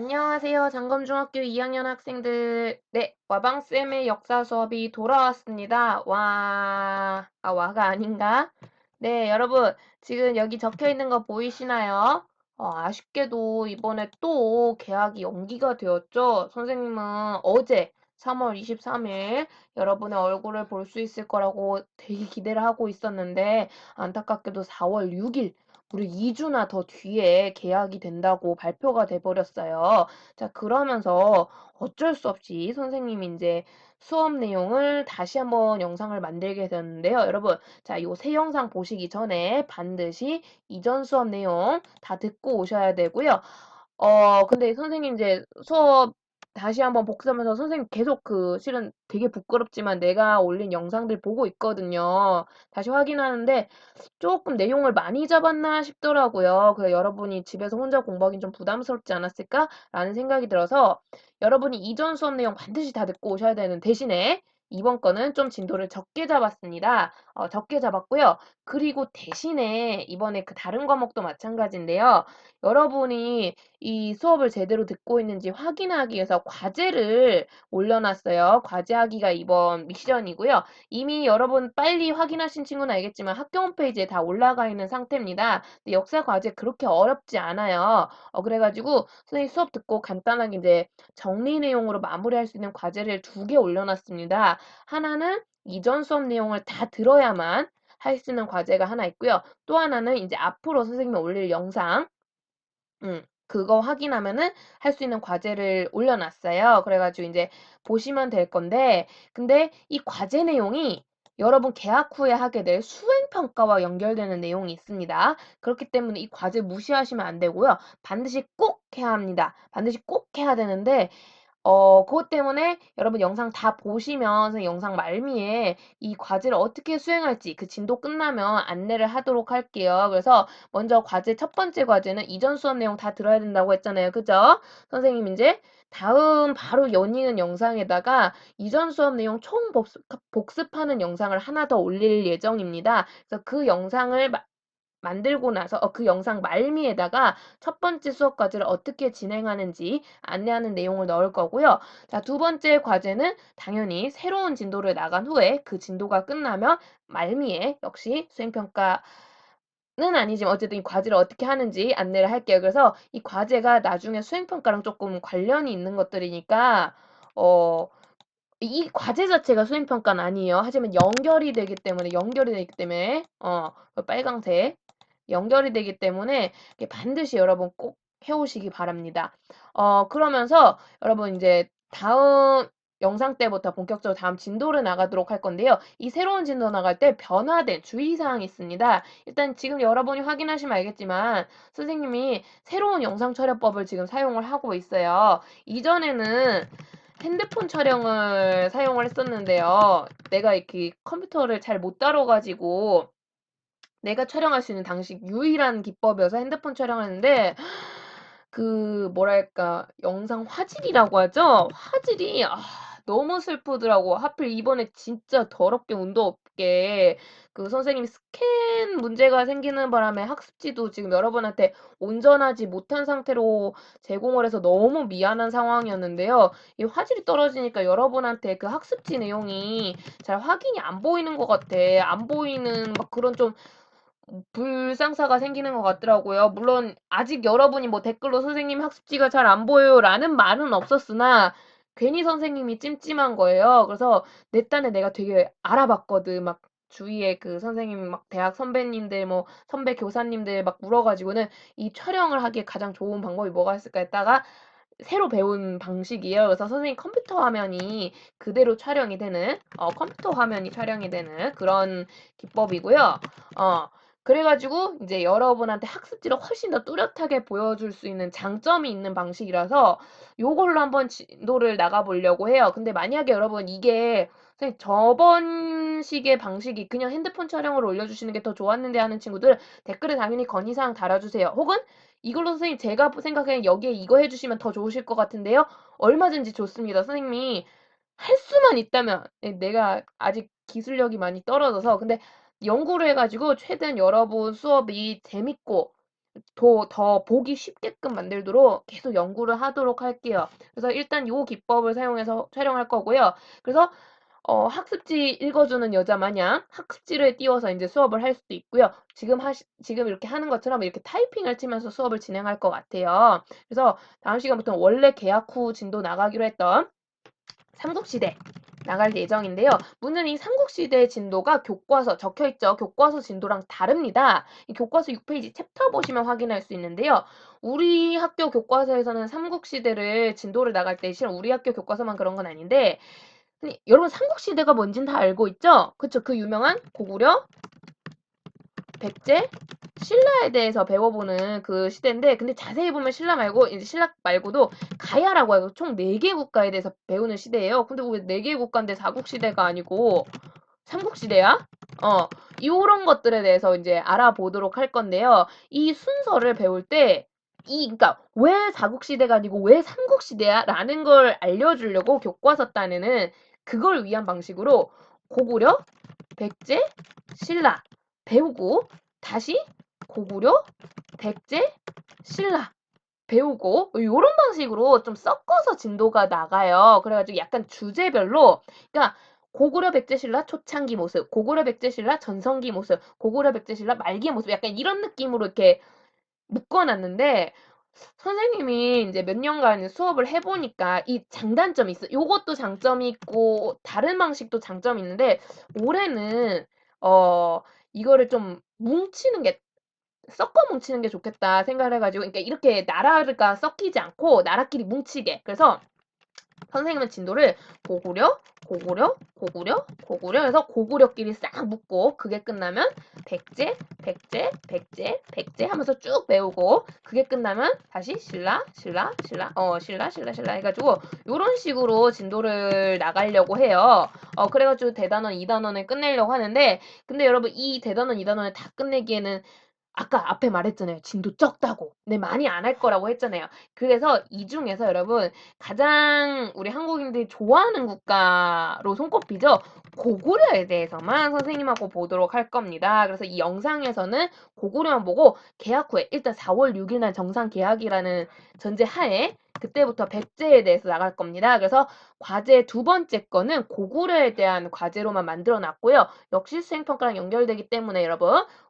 안녕하세요. 장검중학교 2학년 학생들. 네, 와방쌤의 역사 수업이 돌아왔습니다. 와, 아, 와가 아닌가? 네, 여러분, 지금 여기 적혀 있는 거 보이시나요? 어, 아쉽게도 이번에 또 개학이 연기가 되었죠. 선생님은 어제 3월 23일 여러분의 얼굴을 볼 수 있을 거라고 되게 기대를 하고 있었는데, 안타깝게도 4월 6일 우리 2주나 더 뒤에 계약이 된다고 발표가 돼 버렸어요. 자, 그러면서 어쩔 수 없이 선생님이 인제 수업 내용을 다시 한번 영상을 만들게 되었는데요. 여러분, 자, 요 새 영상 보시기 전에 반드시 이전 수업 내용 다 듣고 오셔야 되고요. 어, 근데 선생님 이제 수업 다시 한번 복습하면서 선생님 계속 그 실은 되게 부끄럽지만 내가 올린 영상들 보고 있거든요. 다시 확인하는데 조금 내용을 많이 잡았나 싶더라고요. 그래서 여러분이 집에서 혼자 공부하긴 좀 부담스럽지 않았을까라는 생각이 들어서 여러분이 이전 수업 내용 반드시 다 듣고 오셔야 되는 대신에 이번 거는 좀 진도를 적게 잡았습니다. 어, 적게 잡았고요. 그리고 대신에 이번에 그 다른 과목도 마찬가지인데요. 여러분이 이 수업을 제대로 듣고 있는지 확인하기 위해서 과제를 올려놨어요. 과제하기가 이번 미션이고요. 이미 여러분 빨리 확인하신 친구는 알겠지만 학교 홈페이지에 다 올라가 있는 상태입니다. 역사 과제 그렇게 어렵지 않아요. 어, 그래가지고 선생님 수업 듣고 간단하게 이제 정리 내용으로 마무리할 수 있는 과제를 두 개 올려놨습니다. 하나는 이전 수업 내용을 다 들어야만 할 수 있는 과제가 하나 있고요. 또 하나는 이제 앞으로 선생님이 올릴 영상 음, 그거 확인하면은 할 수 있는 과제를 올려놨어요. 그래가지고 이제 보시면 될 건데, 근데 이 과제 내용이 여러분 개학 후에 하게 될 수행평가와 연결되는 내용이 있습니다. 그렇기 때문에 이 과제 무시하시면 안 되고요. 반드시 꼭 해야 합니다. 반드시 꼭 해야 되는데, 어, 그것 때문에 여러분 영상 다 보시면 영상 말미에 이 과제를 어떻게 수행할지 그 진도 끝나면 안내를 하도록 할게요. 그래서 먼저 과제 첫 번째 과제는 이전 수업 내용 다 들어야 된다고 했잖아요. 그죠? 선생님 이제 다음 바로 연이은 영상에다가 이전 수업 내용 총 복습, 복습하는 영상을 하나 더 올릴 예정입니다. 그래서 그 영상을 만들고 나서 어, 그 영상 말미에다가 첫 번째 수업 과제를 어떻게 진행하는지 안내하는 내용을 넣을 거고요. 자, 두 번째 과제는 당연히 새로운 진도를 나간 후에 그 진도가 끝나면 말미에 역시 수행평가 는 아니지만 어쨌든 이 과제를 어떻게 하는지 안내를 할게요. 그래서 이 과제가 나중에 수행평가랑 조금 관련이 있는 것들이니까 어, 이 과제 자체가 수행평가는 아니에요. 하지만 연결이 되기 때문에 연결이 되기 때문에 어, 빨강색 연결이 되기 때문에 반드시 여러분 꼭 해오시기 바랍니다. 어, 그러면서 여러분 이제 다음 영상 때부터 본격적으로 다음 진도를 나가도록 할 건데요. 이 새로운 진도 나갈 때 변화된 주의사항이 있습니다. 일단 지금 여러분이 확인하시면 알겠지만 선생님이 새로운 영상 촬영법을 지금 사용을 하고 있어요. 이전에는 핸드폰 촬영을 사용을 했었는데요. 내가 이렇게 컴퓨터를 잘 못 다뤄가지고 내가 촬영할 수 있는 당시 유일한 기법이어서 핸드폰 촬영을 했는데 그 뭐랄까 영상 화질이라고 하죠? 화질이 아, 너무 슬프더라고. 하필 이번에 진짜 더럽게 운도 없게 그 선생님 스캔 문제가 생기는 바람에 학습지도 지금 여러분한테 온전하지 못한 상태로 제공을 해서 너무 미안한 상황이었는데요. 이 화질이 떨어지니까 여러분한테 그 학습지 내용이 잘 확인이 안 보이는 것 같아. 안 보이는 막 그런 좀 불상사가 생기는 것 같더라고요. 물론 아직 여러분이 뭐 댓글로 선생님 학습지가 잘 안 보여요라는 말은 없었으나 괜히 선생님이 찜찜한 거예요. 그래서 내 딴에 내가 되게 알아봤거든. 막 주위에 그 선생님 막 대학 선배님들 뭐 선배 교사님들 막 물어가지고는 이 촬영을 하기에 가장 좋은 방법이 뭐가 있을까 했다가 새로 배운 방식이에요. 그래서 선생님 컴퓨터 화면이 그대로 촬영이 되는 어, 컴퓨터 화면이 촬영이 되는 그런 기법이고요. 어, 그래가지고 이제 여러분한테 학습지를 훨씬 더 뚜렷하게 보여줄 수 있는 장점이 있는 방식이라서 요걸로 한번 진도를 나가보려고 해요. 근데 만약에 여러분 이게 저번 식의 방식이 그냥 핸드폰 촬영으로 올려주시는 게 더 좋았는데 하는 친구들 댓글에 당연히 건의사항 달아주세요. 혹은 이걸로 선생님 제가 생각에 여기에 이거 해주시면 더 좋으실 것 같은데요. 얼마든지 좋습니다. 선생님이 할 수만 있다면 네, 내가 아직 기술력이 많이 떨어져서 근데 연구를 해가지고 최대한 여러분 수업이 재밌고 더, 더 보기 쉽게끔 만들도록 계속 연구를 하도록 할게요. 그래서 일단 요 기법을 사용해서 촬영할 거고요. 그래서 어, 학습지 읽어주는 여자 마냥 학습지를 띄워서 이제 수업을 할 수도 있고요. 지금 하시, 지금 이렇게 하는 것처럼 이렇게 타이핑을 치면서 수업을 진행할 것 같아요. 그래서 다음 시간부터는 원래 개학 후 진도 나가기로 했던 삼국시대 나갈 예정인데요. 문제는 이 삼국시대 진도가 교과서 적혀있죠. 교과서 진도랑 다릅니다. 이 교과서 6페이지 챕터 보시면 확인할 수 있는데요. 우리 학교 교과서에서는 삼국시대를 진도를 나갈 때 실은 우리 학교 교과서만 그런 건 아닌데 여러분 삼국시대가 뭔진 다 알고 있죠? 그쵸? 그 유명한 고구려, 백제, 신라에 대해서 배워보는 그 시대인데 근데 자세히 보면 신라 말고 이제 신라 말고도 가야라고 하고 총 4개 국가에 대해서 배우는 시대예요. 근데 왜 4개 국가인데 사국 시대가 아니고 삼국 시대야? 어, 이런 것들에 대해서 이제 알아보도록 할 건데요. 이 순서를 배울 때 이, 그니까, 왜 사국시대가 아니고 왜 삼국시대야? 라는 걸 알려주려고 교과서 딴에는 그걸 위한 방식으로 고구려, 백제, 신라 배우고 다시 고구려, 백제, 신라 배우고 요런 방식으로 좀 섞어서 진도가 나가요. 그래가지고 약간 주제별로 그러니까 고구려 백제신라 초창기 모습, 고구려 백제신라 전성기 모습, 고구려 백제신라 말기 모습 약간 이런 느낌으로 이렇게 묶어놨는데 선생님이 이제 몇 년간 수업을 해보니까 이 장단점이 있어. 요것도 장점이 있고 다른 방식도 장점이 있는데 올해는 어 이거를 좀 뭉치는 게 섞어 뭉치는 게 좋겠다 생각을 해가지고 그러니까 이렇게 나라가 섞이지 않고 나라끼리 뭉치게. 그래서 선생님은 진도를 고구려, 고구려, 고구려, 고구려 해서 고구려끼리 싹 묶고 그게 끝나면 백제, 백제, 백제, 백제 하면서 쭉 배우고 그게 끝나면 다시 신라, 신라, 신라, 어 신라, 신라, 신라 해가지고 이런 식으로 진도를 나가려고 해요. 어 그래가지고 대단원 2단원을 끝내려고 하는데 근데 여러분 이 대단원 2단원을 다 끝내기에는 아까 앞에 말했잖아요. 진도 적다고. 네, 많이 안 할 거라고 했잖아요. 그래서 이 중에서 여러분 가장 우리 한국인들이 좋아하는 국가로 손꼽히죠. 고구려에 대해서만 선생님하고 보도록 할 겁니다. 그래서 이 영상에서는 고구려만 보고 개학 후에 일단 4월 6일 날 정상 개학이라는 전제 하에 그때부터 백제에 대해서 나갈 겁니다. 그래서 과제 두 번째 거는 고구려에 대한 과제로만 만들어 놨고요. 역시 수행평가랑 연결되기 때문에 여러분 꼭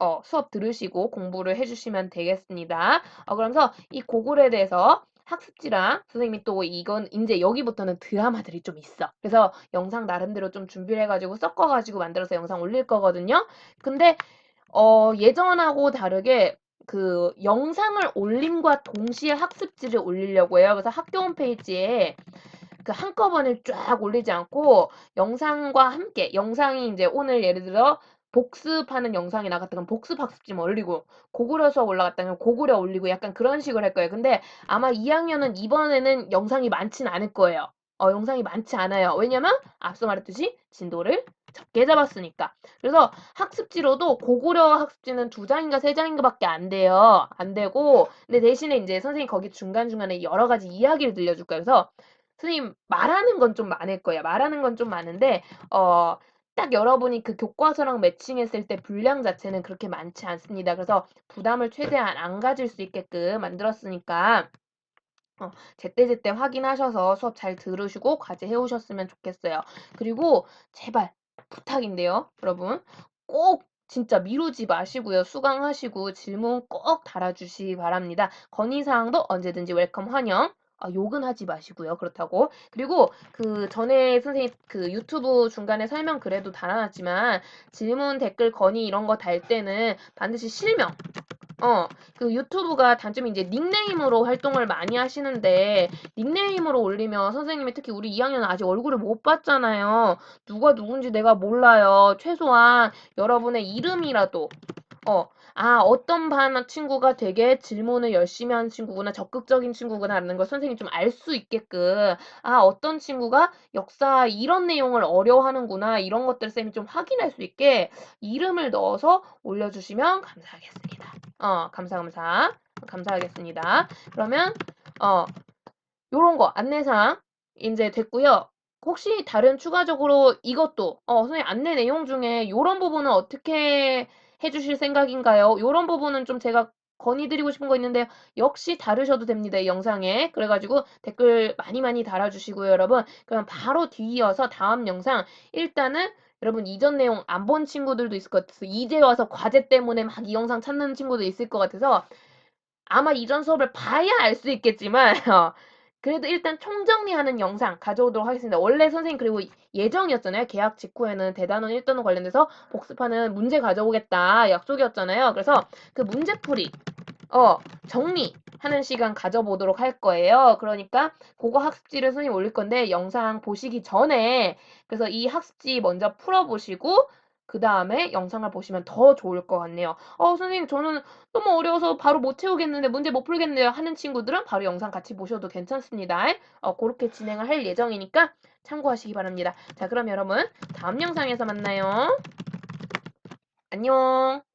어, 수업 들으시고 공부를 해주시면 되겠습니다. 어, 그러면서 이 고글에 대해서 학습지랑 선생님이 또 이건 이제 여기부터는 드라마들이 좀 있어. 그래서 영상 나름대로 좀 준비를 해가지고 섞어가지고 만들어서 영상 올릴 거거든요. 근데 어, 예전하고 다르게 그 영상을 올림과 동시에 학습지를 올리려고 해요. 그래서 학교 홈페이지에 그 한꺼번에 쫙 올리지 않고 영상과 함께 영상이 이제 오늘 예를 들어 복습하는 영상이 나갔다면 복습 학습지 뭐 올리고 고구려 수업 올라갔다면 고구려 올리고 약간 그런 식으로 할 거예요. 근데 아마 2학년은 이번에는 영상이 많진 않을 거예요. 어, 영상이 많지 않아요. 왜냐면 앞서 말했듯이 진도를 적게 잡았으니까. 그래서 학습지로도 고구려 학습지는 두 장인가 세 장인가밖에 안 돼요. 안 되고 근데 대신에 이제 선생님 거기 중간중간에 여러 가지 이야기를 들려줄 거예요. 그래서 선생님 말하는 건 좀 많을 거예요. 말하는 건 좀 많은데 어 딱 여러분이 그 교과서랑 매칭했을 때 분량 자체는 그렇게 많지 않습니다. 그래서 부담을 최대한 안 가질 수 있게끔 만들었으니까 어, 제때제때 확인하셔서 수업 잘 들으시고 과제 해오셨으면 좋겠어요. 그리고 제발 부탁인데요, 여러분. 꼭 진짜 미루지 마시고요. 수강하시고 질문 꼭 달아주시기 바랍니다. 건의사항도 언제든지 웰컴 환영. 아, 욕은 하지 마시고요. 그렇다고. 그리고 그 전에 선생님 그 유튜브 중간에 설명 글에도 달아놨지만 질문, 댓글, 건의 이런 거 달 때는 반드시 실명. 어, 그 유튜브가 단점이 이제 닉네임으로 활동을 많이 하시는데 닉네임으로 올리면 선생님이 특히 우리 2학년은 아직 얼굴을 못 봤잖아요. 누가 누군지 내가 몰라요. 최소한 여러분의 이름이라도 어, 아, 어떤 반 친구가 되게 질문을 열심히 하는 친구구나, 적극적인 친구구나라는 걸 선생님이 좀 알 수 있게끔, 아, 어떤 친구가 역사 이런 내용을 어려워하는구나, 이런 것들 쌤이 좀 확인할 수 있게 이름을 넣어서 올려주시면 감사하겠습니다. 어, 감사, 감사. 감사하겠습니다. 그러면, 어, 요런 거, 안내사항, 이제 됐고요. 혹시 다른 추가적으로 이것도, 어, 선생님 안내 내용 중에 요런 부분은 어떻게 해주실 생각인가요? 요런 부분은 좀 제가 건의드리고 싶은 거 있는데 역시 다르셔도 됩니다. 이 영상에. 그래가지고 댓글 많이 많이 달아주시고요, 여러분. 그럼 바로 뒤이어서 다음 영상 일단은 여러분 이전 내용 안 본 친구들도 있을 것 같아서 이제 와서 과제 때문에 막 이 영상 찾는 친구도 있을 것 같아서 아마 이전 수업을 봐야 알 수 있겠지만 어, 그래도 일단 총정리하는 영상 가져오도록 하겠습니다. 원래 선생님 그리고 예정이었잖아요. 계약 직후에는 대단원 1단원 관련돼서 복습하는 문제 가져오겠다 약속이었잖아요. 그래서 그 문제풀이 어 정리하는 시간 가져보도록 할 거예요. 그러니까 그거 학습지를 선생님 올릴 건데 영상 보시기 전에 그래서 이 학습지 먼저 풀어보시고 그 다음에 영상을 보시면 더 좋을 것 같네요. 어 선생님 저는 너무 어려워서 바로 못 채우겠는데 문제 못 풀겠네요 하는 친구들은 바로 영상 같이 보셔도 괜찮습니다. 어 그렇게 진행을 할 예정이니까 참고하시기 바랍니다. 자 그럼 여러분 다음 영상에서 만나요. 안녕